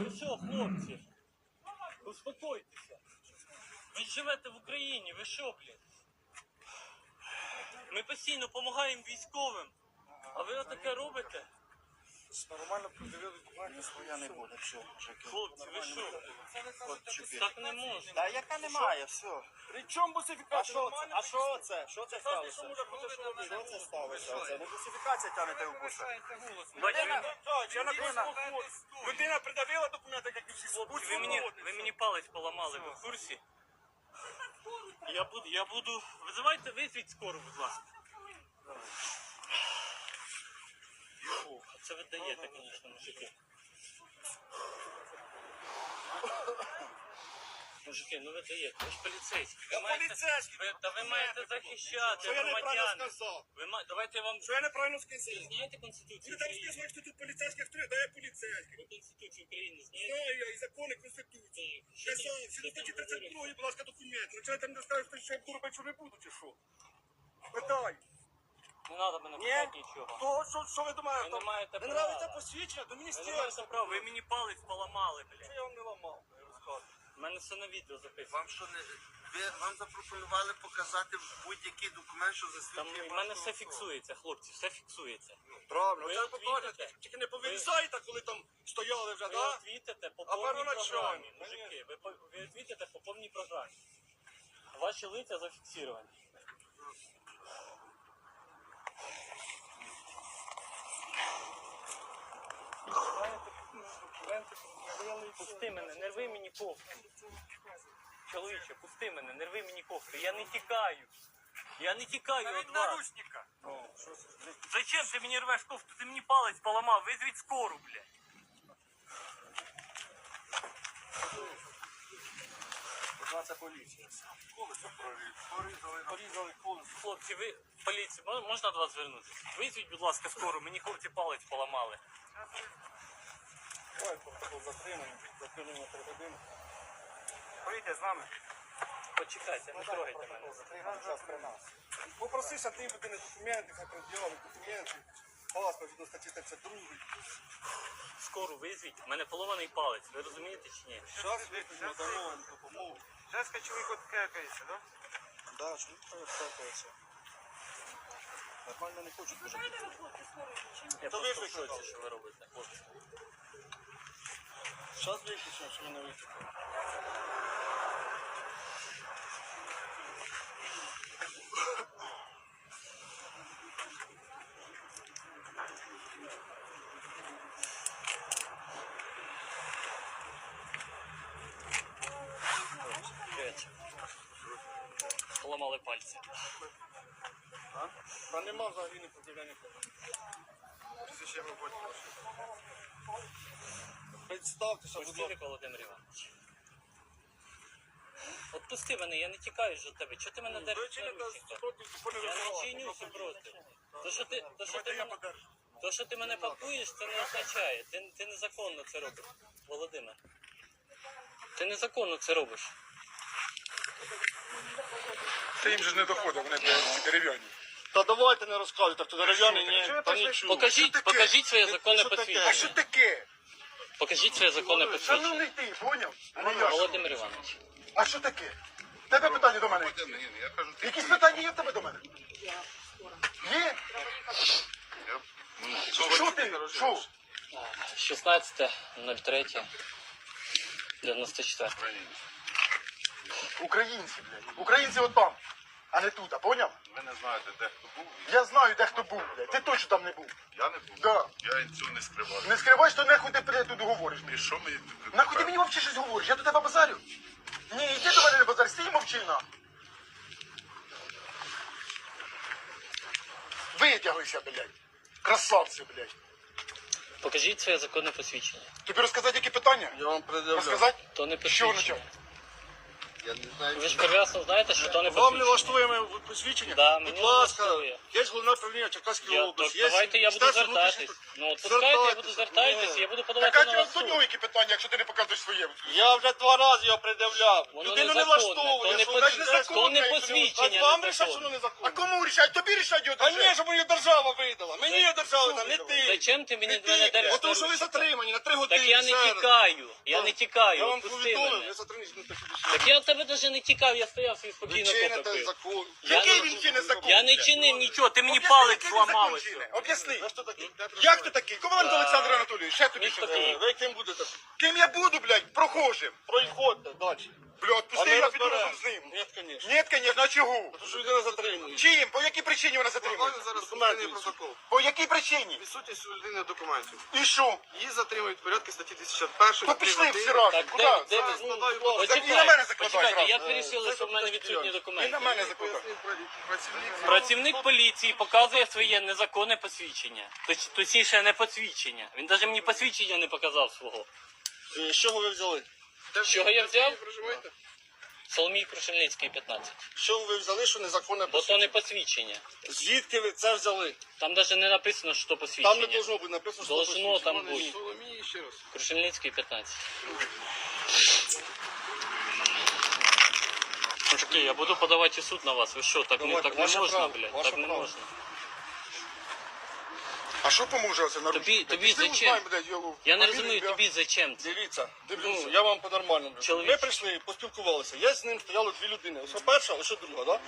Ну що, хлопці? Успокойтеся. Ви живете в Україні, ви що, блін? Ми постійно допомагаємо військовим. А ви отаке робите? Нормально подивили документи, своя не буде. Все, мужики. Хлопці, ви що? От чупі. Так не можна. Та яка немає, все. При чому А бусифікація? що це? А що це? Що це сталося? що це сталося? Це не бусифікація тягнете в буса. Я людина придавила документи, як і всі хлопці, ви мені, ви мені палець поламали, ви в курсі? Я буду, я буду. Визивайте, визвіть скору, будь ласка. Це ви даєте, звісно, мужики. Мужики, ну ви даєте, ви ж поліцейські. Ви маєте, поліцейський. ви, та ви маєте захищати Що я неправильно громадян. сказав? Ви ма... Давайте я вам Що я неправильно сказав? Ви знаєте Конституцію Ви там України? сказали, що тут поліцейських три, да я поліцейський. Ви Конституцію України знаєте? Знаю я і закони Конституції. Я сам, всі до статті 32, будь ласка, документи. Ну, чого я там не скажу, що я що не буду, чи що? Питай. Не треба мене питати нічого. То, що, що ви думаєте? Ви не маєте Не права. нравиться посвідчення? До Ви не міністерства. маєте права, ви мені палець поламали, Що я вам не ламав? Я розказую. У мене все на відео записано. Вам що не ви вам запропонували показати будь-який документ, що Там засвідчує в мене вашу все особу? фіксується, хлопці, все фіксується. Правильно, Ви це от покажете. видите? Тільки не повирізайте, коли там стояли вже, Ви так? відвітите по А повній первоначально? програмі, мужики. Ви, по- ви відвітите по повній програмі. Ваші лиця зафіксовані. Пусти мене, не рви мені кофту. Чоловіче, пусти мене, не рви мені кофту. Я не тікаю. Я не тікаю від вас. наручника. Зачем ти мені рвеш кофту? Ти мені палець поламав, визвіть скору, блядь. Це поліція. Колесо порізали. Порізали колесо. Хлопці, ви поліція, мо- можна до вас звернутися? Визвіть, будь ласка, скору, мені хлопці палець поламали. Давай протокол затримаємо. Затримаємо три години. Поїдьте з нами. Почекайте, не трогайте мене. Нас. Попросися ти людини документи, хай пред'явить документи. Паспорт до статті 32. Скору визвіть, в мене поломаний палець, ви розумієте чи ні? Зараз викликаємо надамо допомогу. Жеска чоловік от кекається, да? Да, що не сталкується. Нормально не хочуть дуже. Я просто в шоці, що ви робите, хлопці. Зараз виключимо, що не викликали. Поламали пальці. А? Та нема взагалі не подивлення. Ще ви будете. Представтеся, будь Пустили ласка. Володимир Іванович. Отпусти мене, я не тікаю ж від тебе. Чого ти мене Ви держиш супротив Я не чинюся проти. То, що ти, то, що ти мене, то, що ти мене пакуєш, це не означає. Ти, ти незаконно це робиш, Володимир. Ти незаконно це робиш. Та їм же ж не доходить, вони блядь, дерев'яні. Та давайте не розказуйте, хто дерев'яний, ні, та нічого. Покажіть, покажіть своє законне Що? А що посвідчення. таке? Покажіть своє законне посвідчення. Шановний ти, поняв? А не я. Володимир Іванович. А що таке? Тебе питання до мене. Ні, ні, я кажу, ти Якісь питання є в тебе до мене? Є? Що ти? Що? 16.03. 94. Українці, блядь. Українці от там, а не тут, а поняв? ви не знаєте, де хто був. Я знаю, де хто був, блядь. Ти точно там не був. Я не був. Да. Я цього не скриваю. Не скривай, що нахуй ти блядь, тут говориш. І що мені тут? Нахуй ти мені взагалі щось говориш? Я до тебе базарю? Ні, йди до мене не базар, стій мовчи на. Витягуйся, блядь. Красавці, блядь. Покажіть своє законне посвідчення. Тобі розказати, які питання? Я вам пред'являю. Розказати? То не Що посвідчення. начать? Я не знаю. Ви ж прекрасно знаєте, що то не Вам не посвідчення. влаштує моє посвідчення? Да, Будь мені ласка, влаштує. є головне управління Черкаської Я, області. є давайте я буду Міністерство звертатись. Ну, пускайте, я буду звертатись, я буду Так подавати а на вас до суд. які питання, якщо ти не показуєш своє? Я вже два рази його пред'являв. Воно Людину не незаконне, влаштовує. то не що вона ж то незаконна, не якщо посвідчення А вам рішать, що воно А кому рішать? Тобі рішать його А держава. ні, щоб мені держава видала. Мені її держава видала, не ти. Зачем ти мені Не мене держиш? Тому що ви затримані на три години. Так я не тікаю, я не Я тікаю, вам пусти повідомив, мене. ви затримані Так я в тебе навіть не тікав, я стояв свій Ви спокійно чините копив. закон. Я Який не- він чинить закон? Я не чинив нічого, ти мені Об'ясни, палець який він зламав. чинить. Об'ясни. Хто такий? Як ти такий? Коваленко Олександр Анатолійович, ще тобі Місто що? Київ. Ви ким будете? Ким я буду, блядь, прохожим? Проїходьте далі. Блядь, А пусти, ми я піду разом з ним. Ні, звісно. Ні, конечно, а чого? Тому що людина затримує. Чим? По якій причині вона затримує? зараз Документи протокол. По якій причині? Відсутність у людини документів. І що? Її затримують в порядку статті 1001. То пішли всі разом. Так, Куди? де, ви? складаю Ну. І на мене Почекайте, закладай почекайте, зразу. як вирішили, що в мене відсутні І на документи? мене закладай. Працівник Працівник поліції показує своє незаконне посвідчення. Точ- Точніше, не посвідчення. Він навіть мені посвідчення не показав свого. З чого ви взяли? З чого я взяв? проживаєте? Соломій Крушельницький, 15. З чого ви взяли, що незаконне Бо то посвідчення? не посвідчення. Звідки ви це взяли? Там навіть не написано, що посвідчення. Там не должно бути написано, що Должно посвідчення. там бути. Соломії ще раз. Крушельницький, 15. Мужики, я буду подавати в суд на вас. Ви що, так, не, Давайте, так не ваше можна, право, блядь? ваше Так не право. можна. А що поможе оце на Тобі- тобі Пішли зачем? узнаємо, блядь, його Я не фамілію, розумію, тобі зачем це? Дивіться, дивіться, Ну, я вам по-нормальному. кажу. Ми прийшли, поспілкувалися. Я з ним стояли дві людини. Ось перша, ось друга, да?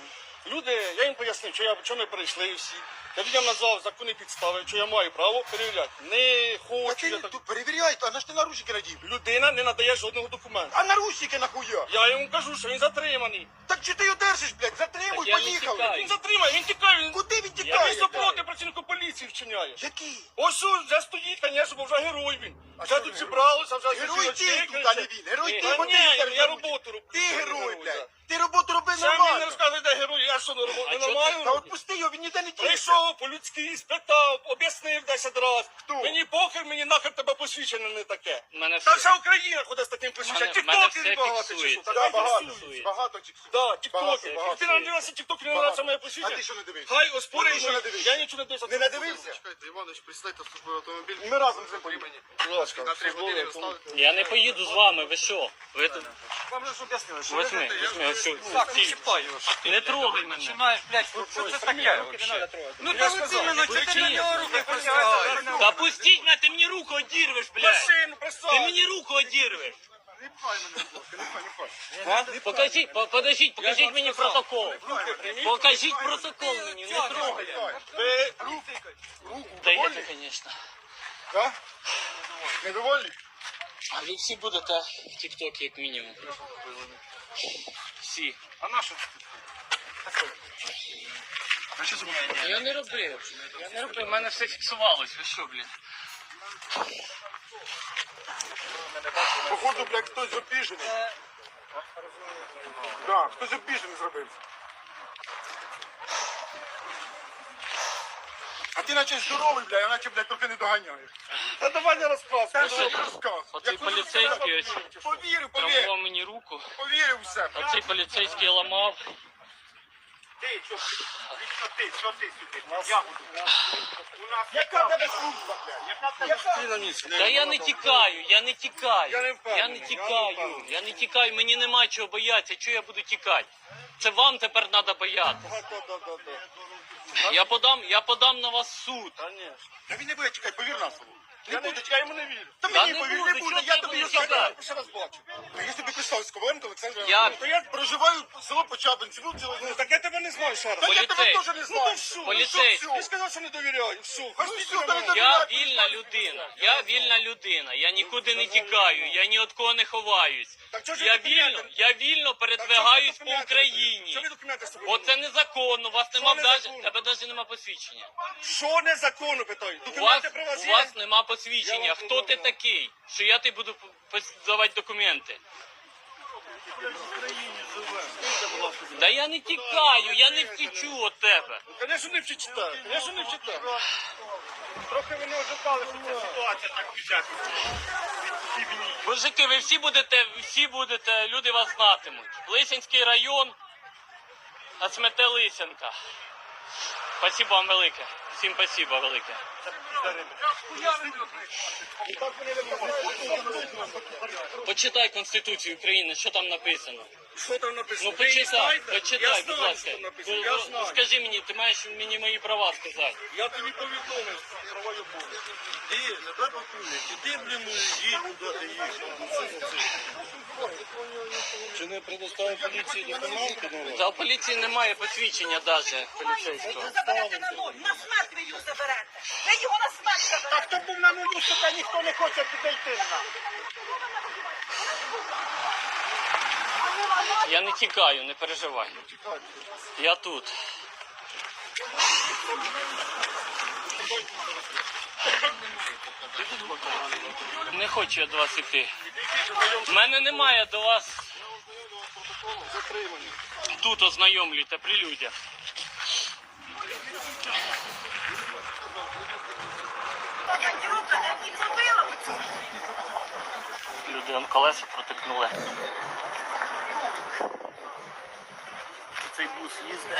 Люди, я їм пояснив, що я що ми прийшли всі. Я людям назвав законні підстави, що я маю право перевіряти. Не Та хочу. ти Я так... тут перевіряй, а на ж ти наручники надів? Людина не надає жодного документу. А наручники нахуя? Я йому кажу, що він затриманий. Так чи ти його держиш, блядь? Затримуй, Так я не поїхали. тікаю. Він затримає, він тікає. Він Куди він Я тікає? він супроти працівнику поліції вчиняє. Який? Ось вже стоїть, звісно, бо вже герой він. А що тут зібралося, вже Герой ти тут, а не він. Герой ти, бо ні, я роботу роблю. Ти герой, блядь. Ти роботу роби Це мені не нормально. розказує, де герой, я що не роблю, не нормально. Та отпусти його, він ніде не тікає. Прийшов по-людськи, спитав, об'яснив 10 разів. Хто? Мені похер, мені нахер тебе посвідчення не таке. Мене Та все. вся Україна ходить з таким посвідченням. Мене- мене все багато чи що? фіксується. Та Да, багато, фіксують. багато чіксів. Да, Багато, багато. Ти нам дивишся, тікток не нравиться моє посвідчення. А ти що не дивишся? Хай оспорює, ти що не дивишся? я нічого не дивився. Не надивився? Чекайте, Іванович, присідайте в службовий автомобіль. Ми разом з ним поїдемо. мені. Будь ласка, На три години службовий вставити. Я не поїду з вами, ви що? Ви тут... Вам же ж об'яснили, що Возьми, возьми, ось цю. Так, не чіпай його. Не трогай мене. Починаєш, блядь, що це таке вообще? Ну та от іменно, чи ти на нього руки простягаєш? Та пустіть мене, ти мені руку одірвеш, блядь. Машину Ти присадь. мені руку одірвеш. Не пхай мене, будь ласка, не пхай, не пхай. Покажіть, по- подождіть, покажіть мені протокол. Покажіть протокол мені, не трогай. Ви Руку, Даєте, доволі? звісно. Да? Недовольні? А ви всі будете в тіктокі, як мінімум. Всі. А на що? А що за Я не робив. Я не робив, в мене все фіксувалось. Ви що, блін? Походу, блядь, хтось обіжений. Да, хтось обіжений зробив. А ти наче здоровий, блядь, а наче, блядь, трохи не доганяєш. Та давай не розказуй. Та що ти розказ? Оцей поліцейський ось Повірив, повірив, травмував мені руку. повірив у себе. Оцей поліцейський ламав. Ти, що ти, що ти, що ти сюди? Я буду. У нас яка тебе служба, блядь? Яка тебе Ти на місці. Та я не тікаю, я не тікаю. Я не впевнений, Я не тікаю. Я не тікаю, мені нема чого боятися. Чого я буду тікати? Це вам тепер треба боятися. Да, да, да, да. Я подам, я подам на вас в суд. Конечно. Та він не буде чекати, повір на не, я йому не вірю. Та Та мені не повір, не буде, чого я ти тобі будеш ще раз бачу. Ну, я тобі писав з Коваленко Олександр Я- Іванович. То я проживаю в село Почабинці, вулиця Ну, так я тебе не знаю ще раз. Та я тебе Поліцей. теж не Ну, знаю. ну, Поліцей. що, Ти все? сказав, що не довіряю. Все, Ну, все, та не Я вільна людина. Я вільна людина. Я нікуди не тікаю. Я ні від кого не ховаюсь. Так чого ж Я документи? вільно, я вільно Так чого ви передвигаюсь по документи? Україні. Що ви документи з собою? Бо це незаконно. У вас нема даже, незаконно? тебе навіть нема посвідчення. Що незаконно, питаю? У вас, Документи при вас у є? вас нема посвідчення. Хто ти такий? Що я ти буду давати документи? Да я не тікаю, я не втічу від тебе. Звісно, не вчитаю. Звісно, не вчитаю. Трохи ви не ожидали, що ця ситуація так фігні. Мужики, ви всі будете, всі будете, люди вас знатимуть. Лисянський район, СМТ Лисянка. Спасибо вам велике. Всім спасибо велике. Почитай Конституцію України, що там написано. Що там написано? Ну почитай, почитай, будь ласка. що там написано. Ну, ну. Скажи мені, ти маєш мені мої права сказати. Я тобі повідомив права і обов'язки. Ти, не дай патрульник, іди, блін, їдь, куди ти їдеш. Чи не предоставив поліції документи? Ну, Та у поліції немає посвідчення навіть поліцейського. заберете на нуль, на смерть ви його заберете. Ви його на смерть заберете. хто був на нулю, сука, ніхто не хоче підійти на. Я не тікаю, не переживай. Я тут. Не хочу я до вас іти. У мене немає до вас. Тут ознайомлюйте при людях. Он колеса протикнули. Цей бус їздить.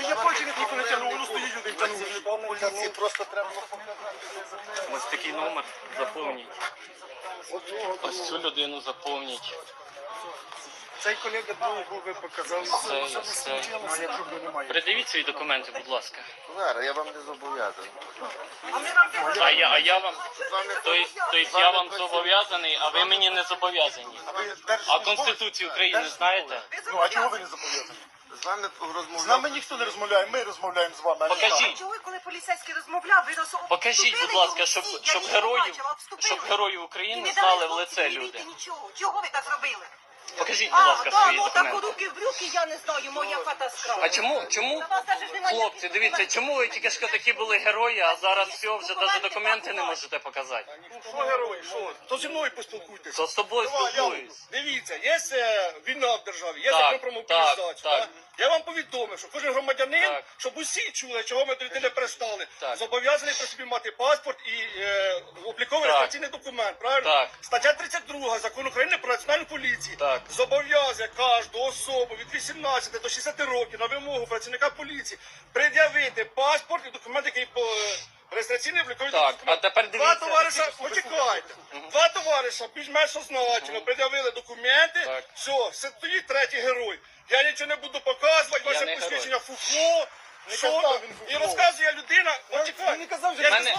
Я бачу, як ніхто не тягнув, воно стоїть один тягнув. Просто треба Ось такий номер заповніть. Ось цю людину заповніть. Цей колега другого ви показали. Якщо б немає. Придивіть свої документи, будь ласка. Зараз, я вам не зобов'язаний. А це я, а я вам. З вами Тобто, тобто я вам зобов'язаний, а ви мені не зобов'язані. А Конституцію України знаєте? Ну, а чого ви не зобов'язані? з вами З нами ніхто не розмовляє, ми розмовляємо з вами. а не Покажіть. Чого коли поліцейський розмовляв, ви роз... Покажіть, обступили будь ласка, його щоб, всі. Я щоб нічого не героїв, бачила, обступили. щоб героїв І України не знали в лице люди. Нічого. Чого ви так зробили? Покажіть, будь ласка, свої ну так документи. руки в брюки, я не знаю, моя катастрофа. А чому, чому, На вас даже ж немає хлопці, ніяких дивіться, документів. чому ви тільки що такі були герої, а зараз все, вже навіть документи не можете показати? Що герої, що? То зі мною поспілкуйтесь. То з тобою спілкуюсь. Дивіться, є е, війна в державі, є Так, закон про мобілізацію. так, так. так? Я вам повідомив, що кожен громадянин, Так. щоб усі чули, чого ми до людини пристали, Так. зобов'язаний при собі мати паспорт і е, обліковий Так. реєстраційний документ. Правильно? Так. Стаття 32 закону України про національну поліцію Так. Зобов'язує кожну особу від 18 до 60 років на вимогу працівника поліції пред'явити паспорт і документ, який по е, реєстраційний обліковий Так, документ. а тепер Два дивіться. товариша, почекайте. Два товариша більш-менш означено, пред'явили документи. Так. Все, стоїть третій герой. Я нічого не буду показувати, Я ваше не посвідчення фуфло. Не Що? казав він І фуфло. розказує людина, почекай. Він не казав, що я Мене- ж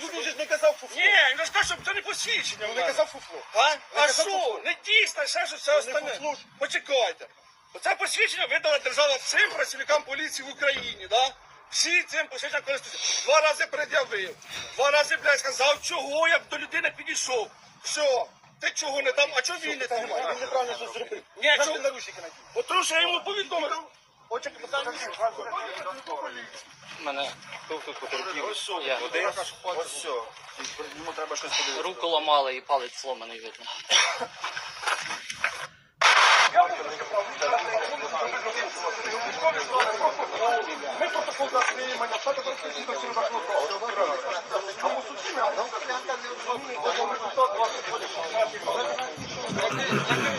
Ну, він же ж не казав фуфло. Ні, він же сказав, що це не посвідчення. в Ну, не казав фуфло. А? А казав що? фуфло. Не дійсно, ще що все не остальне. фуфло. Почекайте. Оце посвідчення видала держава всім працівникам поліції в Україні, да? Всі цим посвідченням користуються. Два рази пред'явив. Два рази, блядь, сказав, чого я до людини підійшов. Все. Ти чого не там, а чого він не там? Він неправильно щось зробив. Ні, Як чого- ти наручники надів? От тому що я йому повідомив. Мене Ось що. Я. Ось все. Йому треба щось подивитися. руку ламали і палець сломаний видно. Ми протокол затримання, стати практично всім Дали протокол затримання. Лоток, лисенка.